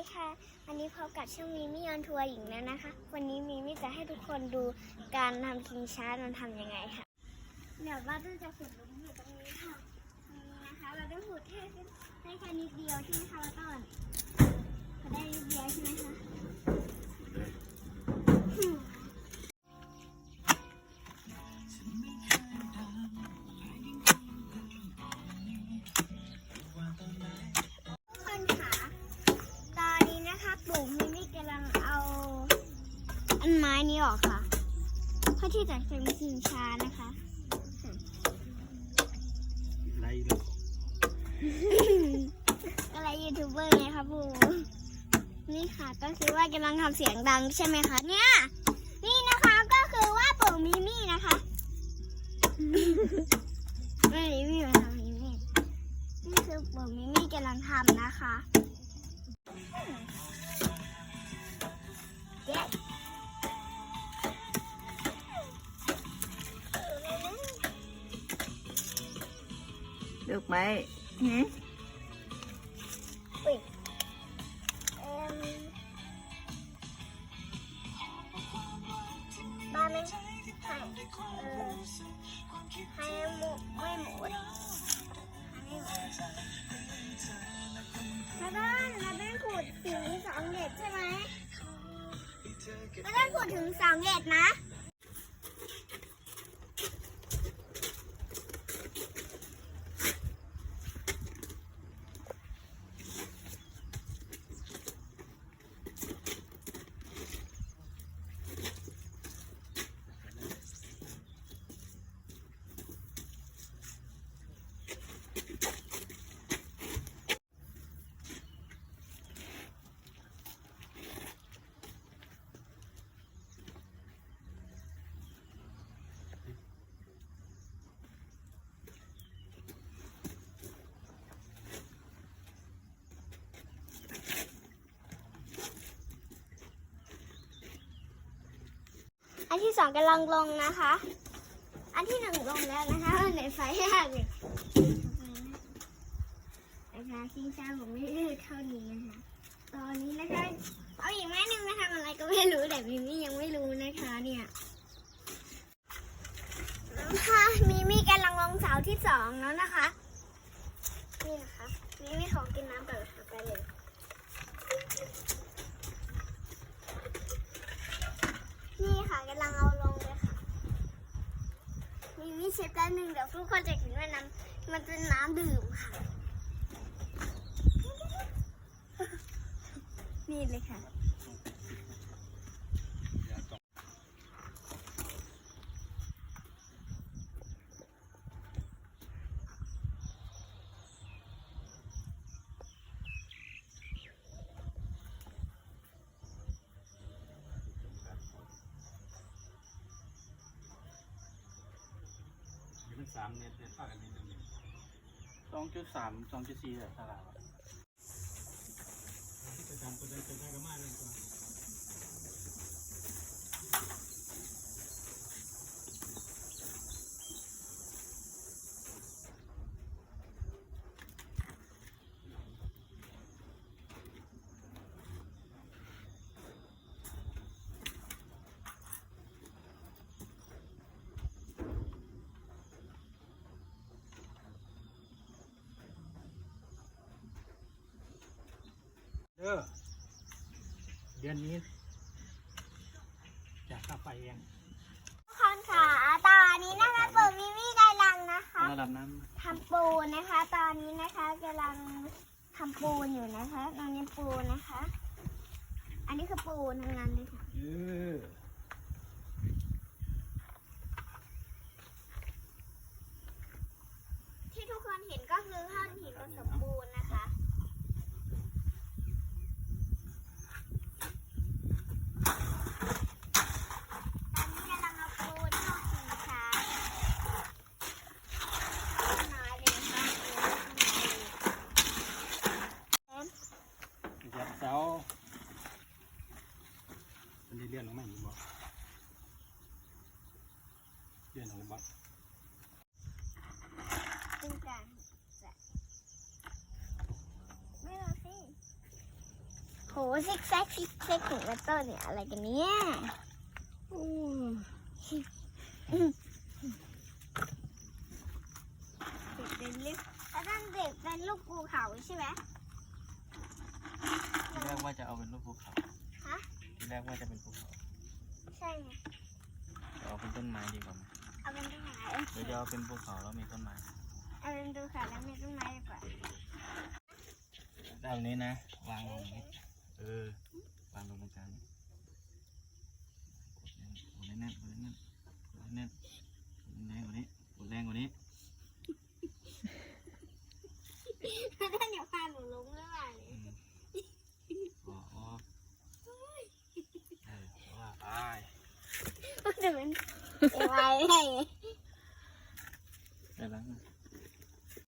ดีค่ะ วันนี้พบกับช่องมีมี่ออนทัวร์หญิงแล้วนะคะ วันนี้มีมี่จะให้ทุกคนดูการทำชิงช้ามันทำยังไงค่ะ เดี๋ยวว่าจะขุดหลุมอยู่ตรงนี้ค่ะนี่นะคะ เราต้องขุดแค่ได้แค่นิดเดียวใช่ไหมคะแล้วก่อนพอได้นิดเดียวใช่ไหมคะ อันไม้นี้ออกค่ะเพื่อที่จะทำชิงช้านะคะไรเลยอะไรยูทูบเบอร์ไงคะปูนี่ค่ะก็คือว่ากำลังทำเสียงดังใช่ไหมคะเนี่ย นี่นะคะก็คือว่าปู่มิมี่นะคะไม่มิมี่มาทำมิมี่นี่คือปู่มิมี่กำลังทำนะคะ ลูกไม้หืมอุ้ยเอิ่มบ้านไม่ให้เออให้หมูไม่หมูให้หมูแล้วก็แล้วได้ขูดถึงสองเด็ดใช่ไหมแล้วได้ขูดถึงสองเด็ดนะ อันที่สองกำลังลงนะคะ อันที่หนึ่งลงแล้วนะคะเหนื่อยไฟยากเลยนะคะชิงช้าผมไม่ได้เท่านี้นะคะ ตอนนี้นะคะเอาอีกแม่นึงนะคะอะไรก็ไม่รู้แต่มิมี่ยังไม่รู้นะคะเนี่ยค่ะมิมี่กำลังลงเสาที่สองแล้วนะคะนี่นะคะมิมี่ของกินน้ำก่อนค่ะไปเลย นี่ค่ะกำลังเอาลงเลยค่ะ มีมี เชฟด้านหนึ่งเดี๋ยวทุกคนจะเห็นว่าน้ำมันเป็นน้ำดื่มค่ะ นี่เลยค่ะ มันสามเมตรเนี่ยเท่ากันนี่ตรงนี้สองจุดสามสองจุดสี่เลยตลาดที่ประจำตัวใดตัวใดก็มาเลยตัวเด้อเดือนนี้จะค่าไฟเองทุกคนค่ะตอนนี้นะคะเปิดมิมี่กำลังนะคะระดับน้ทำปูนนะคะ ตอนนี้นะคะกำลังทำปูนอยู่นะคะตอนนี้ปูนนะคะ อันนี้คือปูนทั้งนั้นเลยค่ะำเออ ที่ทุกคนเห็นก็คือท่อนหินผสมปูนนะคะ ตอนนี้กำลังเอาปูนเข้าชิงช้าน้อยเลยนะคะปูน จับเสามันได้เลื่อนลงมาอีกบ่ เลื่อนลงบ่ตรงกลางจะไม่เอสิโหซิกแซกซิกแซกถึงแล้วต้นเนี่ยอะไรกันเนี่ยเด็กเป็นลูกแล้วนั่นเด็กเป็นลูกภูเขาใช่ไหมทีแรกว่าจะเอาเป็นรูปภูเขาฮะ ทีแรกว่าจะเป็นภูเขาใช่ไงแต่เอาเป็นต้นไม้ดีกว่าไหม เอาเป็นต้นไม้หรือจะเอาเป็นภูเขาแล้วมีต้นไม้เอาเป็นภูเขาแล้วมีต้นไม้ดีกว่าด้านนี้นะ วางลงนี้เออ วางลงตรงกลางนี่กดแน่นๆกดแน่นๆกดแน่นๆกดแรงกว่านี้กดแรงกว่านี้ ท่านอย่าพาหนูลงเรื่องอะไร อืมอ๋ออ๋อเอ อว่